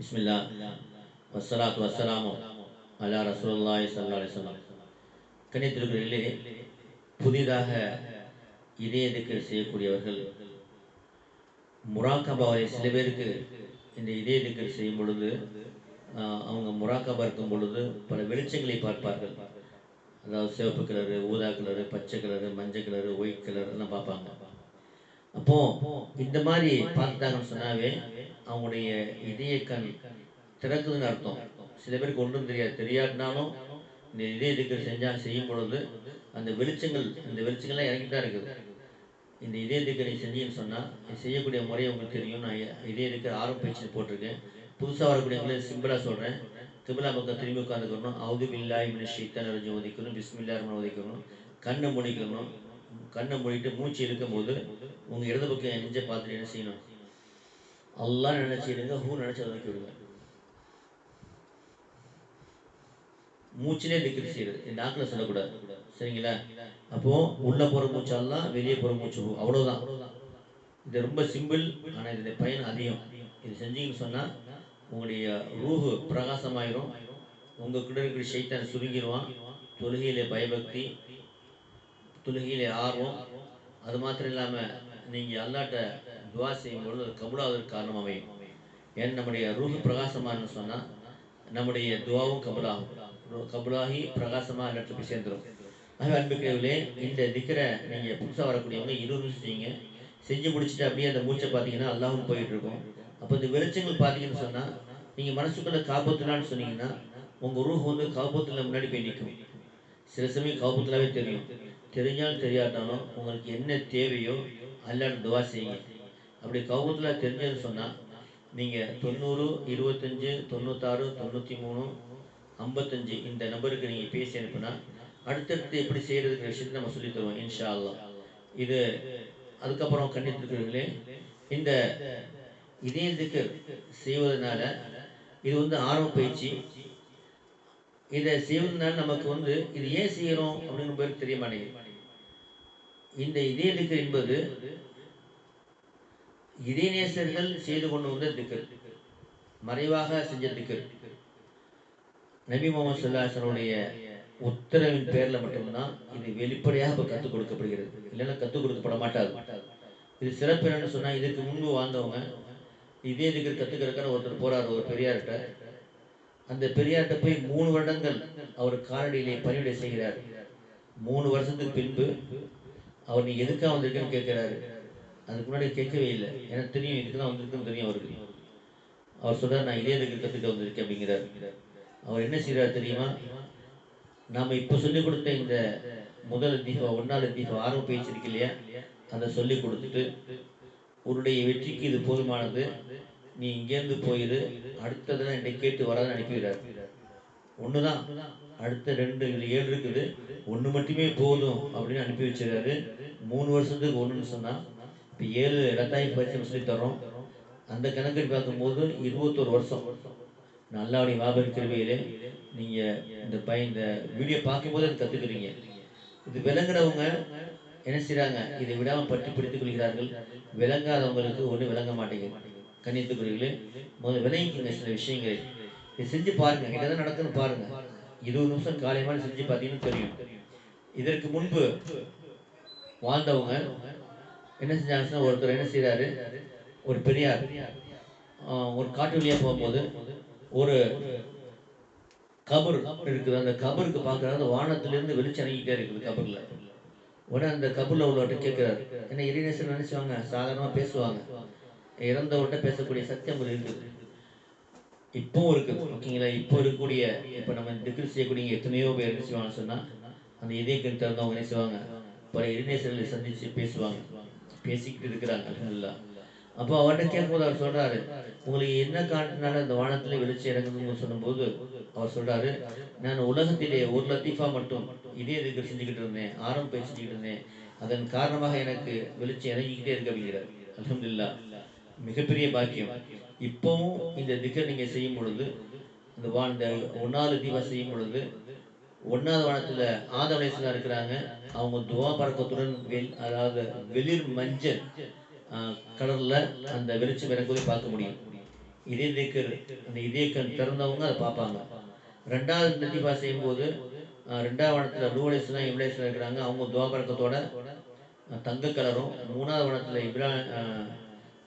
பிஸ்மில்லா வஸ்ஸலாத்து வஸ்ஸலாமு அலா ரசூலுல்லாஹி ஸல்லல்லாஹு அலைஹி கணித்திருக்கிறீர்களே புதிதாக இதய திக்கர் செய்யக்கூடியவர்கள் முராக்கபாவை சில பேருக்கு இந்த இதய திக்கர் செய்யும் பொழுது அவங்க முராக்கபா இருக்கும் பொழுது பல வெளிச்சங்களை பார்ப்பார்கள். அதாவது சிவப்பு கலரு ஊதா கலரு பச்சை கலரு மஞ்சள் கலரு ஒயிட் கலர் எல்லாம் பார்ப்பாங்க. அப்போ இந்த மாதிரி பார்த்துட்டாங்கன்னு சொன்னாவே அவங்களுடைய இதய கண் திறக்குதுன்னு அர்த்தம். சில பேருக்கு ஒன்றும் தெரியாது. தெரியாட்டினாலும் இந்த இதய திக்கர் செஞ்சா செய்யும் பொழுது அந்த வெளிச்சங்கள் அந்த வெளிச்சங்கள்லாம் இறங்கிட்டு தான் இருக்குது. இந்த இதய திக்கரை செஞ்சீங்கன்னு சொன்னால் செய்யக்கூடிய முறை உங்களுக்கு தெரியும் நான் இதய திக்கர் ஆரம்ப பயிற்சி போட்டிருக்கேன். புதுசாக வரக்கூடியவங்களே சிம்பிளாக சொல்கிறேன் கிபிலா பக்கம் திரும்பி உட்காந்துக்கணும் அவுது பில்லாய் மின ஷீத்தன் அரைஞ்சு ஒதுக்கணும். பிஸ்மில்லா ஒதுக்கணும். கண்ணை முடிக்கணும். கண்ணை மூடிட்டு மூச்சு இழுக்கும்போது உங்கள் இடது பக்கம் நெஞ்சை பார்த்துட்டு என்ன செய்யணும்? எல்லாம் நினைச்சிடுங்க ஹூ நினைச்சு ஒதுக்கி விடுங்க. மூச்சிலே திக்கிரி செய்யுது இந்த நாக்கில் சொல்லக்கூடாது. சரிங்களா? அப்போ உள்ள போற மூச்சு வெளியே போற மூச்சு ஹூ. அவ்வளவுதான். இது ரொம்ப சிம்பிள் ஆனா இதோட பயன் அதிகம். இது செஞ்சீங்கன்னு சொன்னா உங்களுடைய ரூஹு பிரகாசமாயிரும். உங்கள் கூட இருக்கிற சைத்தான் சுருங்கிடுவான் தொழுகையிலே பயபக்தி தொழுகையிலே ஆர்வம். அது மாத்திரம் இல்லாம நீங்க அல்லாட்ட துவா செய்யும் பொழுது அது கபுலாவதற்கு காரணம் அமையும். ஏன் நம்முடைய ரூஹு பிரகாசமானு சொன்னால் நம்முடைய துவாவும் கபுலாகும். கபுலாகி பிரகாசமாக இடத்துல போய் சேர்ந்துரும். ஆகவே அன்புக்குரியவர்களே இந்த திக்கரை நீங்கள் புதுசாக வரக்கூடியவங்க இருபது நிமிஷம் செய்யுங்க. செஞ்சு முடிச்சுட்டு அப்படியே அந்த மூச்சை பார்த்தீங்கன்னா அல்லாவும் போயிட்டு இருக்கும் அப்போ இந்த வெளிச்சங்கள் பார்த்தீங்கன்னு சொன்னால் நீங்கள் மனசுக்குள்ள காப்பத்துலான்னு சொன்னீங்கன்னா உங்கள் ரூஹ் வந்து காபத்தில் முன்னாடி போய் நிற்கும். சில சமயம் காபத்துலாவே தெரியும். தெரிஞ்சாலும் தெரியாட்டாலும் உங்களுக்கு என்ன தேவையோ அல்லான்னு துவா செய்யுங்க. அப்படி கவுத்துல தெரிஞ்சதுன்னு சொன்னால் நீங்கள் தொண்ணூறு இருபத்தஞ்சு தொண்ணூத்தாறு தொண்ணூற்றி மூணு ஐம்பத்தஞ்சு இந்த நம்பருக்கு நீங்கள் பேசி அனுப்புனா அடுத்தடுத்து எப்படி செய்யறதுங்கிற விஷயத்தை நம்ம சொல்லி தருவோம் இன்ஷா அல்லா இது அதுக்கப்புறம் கண்டித்திருக்கிறீர்களே இந்த இதய திக்கர் செய்வதனால இது வந்து ஆர்வ பயிற்சி. இதை செய்வதனால நமக்கு வந்து இது ஏன் செய்கிறோம் அப்படிங்கிற பேருக்கு தெரிய மாட்டேங்குது. இந்த இதய திக்கர் என்பது இதயநேசர்கள் செய்து கொண்டு வந்த திக்கர் மறைவாக செஞ்ச திக்கர் நபி முகமது சொல்லாசனுடைய உத்தரவின் பேர்ல மட்டும்தான் இது வெளிப்படையாக இப்ப கற்றுக் கொடுக்கப்படுகிறது. இல்லைன்னா கற்றுக் கொடுக்கப்பட மாட்டாது இது சிறப்பு என்னன்னு சொன்னா இதுக்கு முன்பு வாழ்ந்தவங்க இதே திக்கர் கத்துக்கிறதுக்கான ஒருத்தர் போறாரு ஒரு பெரியார்கிட்ட அந்த பெரியார்கிட்ட போய் மூணு வருடங்கள் அவர் காலடியிலே பணிவிடை செய்கிறார். மூணு வருஷத்துக்கு பின்பு அவர் நீ எதுக்காக வந்திருக்கேன்னு கேட்கிறாரு. அதுக்கு முன்னாடி கேட்கவே இல்லை. எனக்கு தெரியும் இதுக்கு தான் வந்திருக்குன்னு தெரியும் அவருக்கு. அவர் சொல்றாரு நான் இதே திக்கர் வந்திருக்கேன் அப்படிங்கிறார். அவர் என்ன செய்கிறார் தெரியுமா? நாம இப்ப சொல்லிக் கொடுத்த இந்த முதல் தீபம் ஒன்னாவது தீபம் ஆரம்ப பயிற்சி இருக்கு இல்லையா? அதை சொல்லி கொடுத்துட்டு உன்னுடைய வெற்றிக்கு இது போதுமானது. நீ இங்கேருந்து போயிரு. அடுத்ததெல்லாம் என்னை கேட்டு வராதுன்னு அனுப்பிடுறார் ஒண்ணுதான். அடுத்த ரெண்டு ஏழு இருக்குது. ஒன்று மட்டுமே போதும் அப்படின்னு அனுப்பி வச்சிருக்காரு. மூணு வருஷத்துக்கு ஒன்றுன்னு சொன்னா இப்போ ஏழு ரெண்டாயிரம் பரிசு சொல்லி தரோம் அந்த கணக்கு பார்க்கும்போது இருபத்தோரு வருஷம். நல்லாவுடைய வியாபாரி கிருபையிலே நீங்கள் இந்த பையன் இந்த வீடியோ பார்க்கும்போது அது கற்றுக்குறீங்க இது விளங்குறவங்க என்ன செய்கிறாங்க இதை விடாமல் பற்றி பிடித்துக் கொள்கிறார்கள். விளங்காதவங்களுக்கு ஒன்றும் விளங்க மாட்டேங்குது. கண்ணியத்துக்குரியவர்களே முதல்ல விளங்கிக்கங்க சில விஷயங்களை. இதை செஞ்சு பாருங்க. என்னதான் நடக்குதுன்னு பாருங்க. இருபது நிமிஷம் காலையமான செஞ்சு பார்த்தீங்கன்னு தெரியும். இதற்கு முன்பு வாழ்ந்தவங்க என்ன செஞ்சாங்கன்னா ஒருத்தர் என்ன செய்கிறாரு ஒரு பெரியார். ஒரு காட்டு வழியாக போகும்போது ஒரு கபர் இருக்குது. அந்த கபருக்கு பார்க்குறாரு. அந்த வானத்திலிருந்து வெளிச்சம் இறங்கிட்டே இருக்குது கபரில். உடனே அந்த கபரில் உள்ளவர்கிட்ட கேட்குறாரு என்ன இறைநேசர் நினைச்சுவாங்க? சாதாரணமாக பேசுவாங்க. இறந்தவர்கிட்ட பேசக்கூடிய சத்தியம் இருக்குது. இப்போவும் இருக்குது. ஓகேங்களா? இப்போ இருக்கக்கூடிய இப்போ நம்ம டிகிரி செய்யக்கூடிய எத்தனையோ பேர் என்ன செய்வாங்கன்னு சொன்னால் அந்த இதயக்கண் திறந்தவங்க என்ன செய்வாங்க? பல இறைநேசர்களை சந்திச்சு பேசுவாங்க. பேசிக்கிட்டு இருக்கிறாங்க. அல்ஹம்துலில்லாஹ் அப்போ அவர்கிட்ட கேட்கும்போது அவர் சொல்றாரு உங்களுக்கு என்ன காரணத்தினால இந்த வானத்துல வெளிச்சம் இறங்குதுன்னு சொல்லும்போது அவர் சொல்றாரு நான் உலகத்திலே ஒரு லத்தீஃபா மட்டும் இதே இதுக்கு செஞ்சுக்கிட்டு இருந்தேன் ஆரம்ப பேசிக்கிட்டு செஞ்சுக்கிட்டு இருந்தேன். அதன் காரணமாக எனக்கு வெளிச்சம் இறங்கிக்கிட்டே இருக்கு அப்படிங்கிறார் அல்ஹம்துலில்லாஹ் மிகப்பெரிய பாக்கியம். இப்பவும் இந்த திக்கர் நீங்க செய்யும் பொழுது இந்த வா இந்த ஒன்னாவது தீபா செய்யும் பொழுது ஒன்னாவது வானத்துல ஆதவனேஸ்வரா இருக்கிறாங்க. அவங்க துவா பறக்கத்துடன் வெள் அதாவது வெளிர் மஞ்சள் கலரில் கலர்ல அந்த வெளிச்சம் இறங்குவதை பார்க்க முடியும். இதே திக்கர் அந்த இதயக்கண் திறந்தவங்க அதை பார்ப்பாங்க. ரெண்டாவது லத்தீஃபா செய்யும்போது போது ரெண்டாவது வனத்தில் ரூவலேஸ்லாம் இவ்லேஸ்லாம் இருக்கிறாங்க. அவங்க துவாபரக்கத்தோட அஹ், தங்க கலரும் மூணாவது வனத்தில் இப்ரா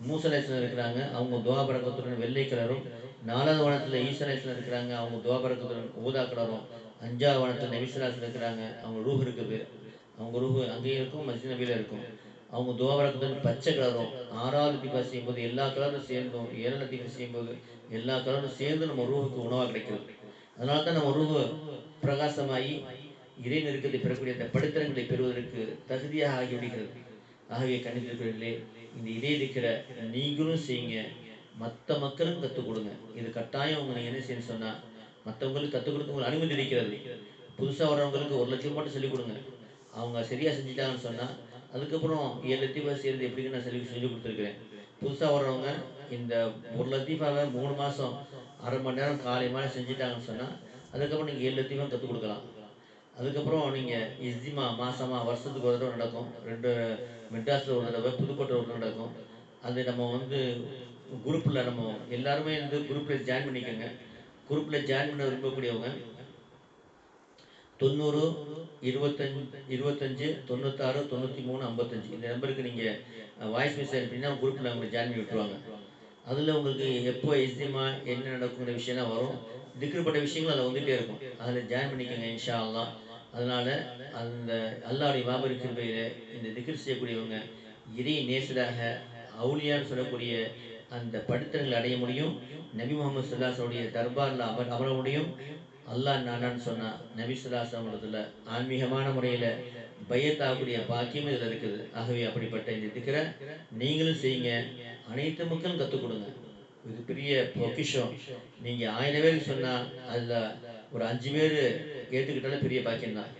மூசலேஸ்லாம் இருக்கிறாங்க. அவங்க துவாபரக்கத்துடன் வெள்ளை கலரும் நாலாவது வனத்தில் ஈசலேஸ்லாம் இருக்கிறாங்க. அவங்க துவாபரக்கத்துடன் ஊதா கலரும் அஞ்சாவது வனத்தில் இருக்கிறாங்க. அவங்க ரூஹ் இருக்குது அவங்க ரூஹ் அங்கேயும் இருக்கும் மஸ்ஜித் நபியில் இருக்கும். அவங்க துவாபரக்கத்துடன் பச்சை கலரும் ஆறாவது லத்தீஃபா செய்யும்போது எல்லா கலரும் சேர்ந்தும் ஏழு லத்தீஃபா செய்யும்போது எல்லா கலரும் சேர்ந்து நம்ம ரூஹுக்கு உணவாக கிடைக்கிறது. அதனால தான் நம்ம ரூஹு பிரகாசமாகி இறை நெருக்கத்தை பெறக்கூடிய அந்த படித்தரங்களை பெறுவதற்கு தகுதியாக ஆகிவிடுகிறது ஆகவே கணிதர்களே இந்த இதே இருக்கிற நீங்களும் செய்யுங்க. மற்ற மக்களும் கற்றுக் கொடுங்க. இது கட்டாயம் உங்க என்ன செய்யணும்னு சொன்னால் மற்றவங்களுக்கு கற்றுக் கொடுக்க உங்களுக்கு அனுமதி இருக்கிறது. புதுசாக வர்றவங்களுக்கு ஒரு லட்சம் மட்டும் சொல்லிக் கொடுங்க. அவங்க சரியாக செஞ்சுட்டாங்கன்னு சொன்னால் அதுக்கப்புறம் ஏழு லத்தீஃபா செய்கிறது எப்படின்னு நான் சொல்லி சொல்லி கொடுத்துருக்குறேன்? புதுசாக வர்றவங்க இந்த ஒரு லத்தீஃபாவை மூணு மாதம் அரை மணி நேரம் காலை மாலை செஞ்சுட்டாங்கன்னு சொன்னால் அதுக்கப்புறம் நீங்கள் ஏழு லத்தீஃபா கற்றுக் கொடுக்கலாம். அதுக்கப்புறம் நீங்கள் இஸ்திமா மாதமாக வருஷத்துக்கு ஒரு தடவை நடக்கும். ரெண்டு மெட்ராஸில் ஒரு தடவை புதுக்கோட்டை ஒரு நடக்கும். அது நம்ம வந்து குரூப்பில் நம்ம எல்லாருமே வந்து குரூப்பில் ஜாயின் பண்ணிக்கோங்க. குரூப்பில் ஜாயின் பண்ண விரும்பக்கூடியவங்க தொண்ணூறு இருபத்தஞ்சு இருபத்தஞ்சு தொண்ணூத்தாறு தொண்ணூற்றி மூணு ஐம்பத்தஞ்சு. இந்த நம்பருக்கு நீங்கள் வாய்ஸ் மெசேஜ் அனுப்பினா குரூப்பில் உங்களுக்கு ஜாயின் பண்ணி விட்டுருவாங்க. அதில் உங்களுக்கு எப்போ எஸ்திமா என்ன நடக்குங்கிற விஷயம்லாம் வரும். திக்ருப்பட்ட விஷயங்கள் அதில் வந்துகிட்டே இருக்கும். அதில் ஜாயின் பண்ணிக்கோங்க இன்ஷா அல்லா அதனால அந்த அல்லாவுடைய மாபெரும் கிருபையில இந்த திக்ர் செய்யக்கூடியவங்க இறை நேசராக அவுளியான்னு சொல்லக்கூடிய அந்த படித்தங்களை அடைய முடியும். நபி முகமது சுல்லாசனுடைய தர்பாரில் அமர் அமர முடியும். அல்லாஹ் நானான்னு சொன்னால் நபி சுல்லாசனத்தில் ஆன்மீகமான முறையில் பயத்தாகக்கூடிய பாக்கியம் இதில் இருக்குது. ஆகவே அப்படிப்பட்ட இந்த திக்கரை நீங்களும் செய்யுங்க. அனைத்து மக்களும் கற்றுக் கொடுங்க இது பெரிய பொக்கிஷம். நீங்கள் ஆயிரம் பேர் சொன்னால் அதில் ஒரு அஞ்சு பேர் ஏற்றுக்கிட்டாலும் பெரிய பாக்கியம் தான்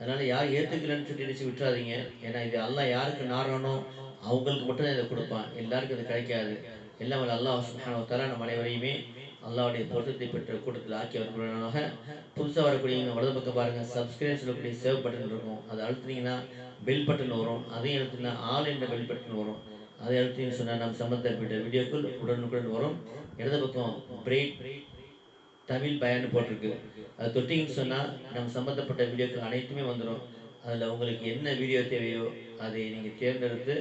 அதனால் யார் ஏற்றுக்கலன்னு சொல்லி நினைச்சு விட்டுறாதீங்க. ஏன்னா இது அல்லாஹ் யாருக்கு நாடணும் அவங்களுக்கு மட்டும் தான் இதை கொடுப்பான். எல்லாருக்கும் இது கிடைக்காது. எல்லாம் அல்லாஹ் சுஹானவத்தால நம்ம அனைவரையுமே அல்லாவுடைய பொருத்தத்தை பெற்ற கூட்டத்தில் ஆக்கி வருவதாக புதுசாக வரக்கூடியவங்க வலது பக்கம் பாருங்கள் சப்ஸ்கிரைப் சொல்லக்கூடிய சேவ் பட்டன் இருக்கும். அதை அழுத்துனீங்கன்னா பெல் பட்டன் வரும். அதையும் அழுத்தினா ஆல் என்ற பெல் பட்டன் வரும். அதை அழுத்தின்னு சொன்னால் நம்ம சம்பந்தப்பட்ட வீடியோக்கள் உடனுக்குடன் வரும். இடது பக்கம் பிரேக் தமிழ் பயன்னு போட்டிருக்கு. அது தொட்டிங்கன்னு சொன்னால் நம்ம சம்மந்தப்பட்ட வீடியோக்கள் அனைத்துமே வந்துடும் அதில் உங்களுக்கு என்ன வீடியோ தேவையோ அதை நீங்கள் தேர்ந்தெடுத்து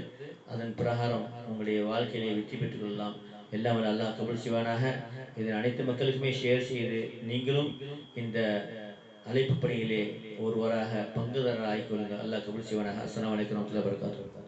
அதன் பிரகாரம் உங்களுடைய வாழ்க்கையிலே வெற்றி பெற்றுக் கொள்ளலாம். எல்லாம் அல்லாஹ் கபுல் சிவானாக இதன் அனைத்து மக்களுக்குமே ஷேர் செய்து நீங்களும் இந்த அழைப்பு பணியிலே ஒருவராக பங்குதாரராக ஆகிக்கொள்ளுங்கள் அல்லாஹ் கபுல் சிவானாக அஸ்லாம் வலைக்கம் வரமத்துல வரகாத்து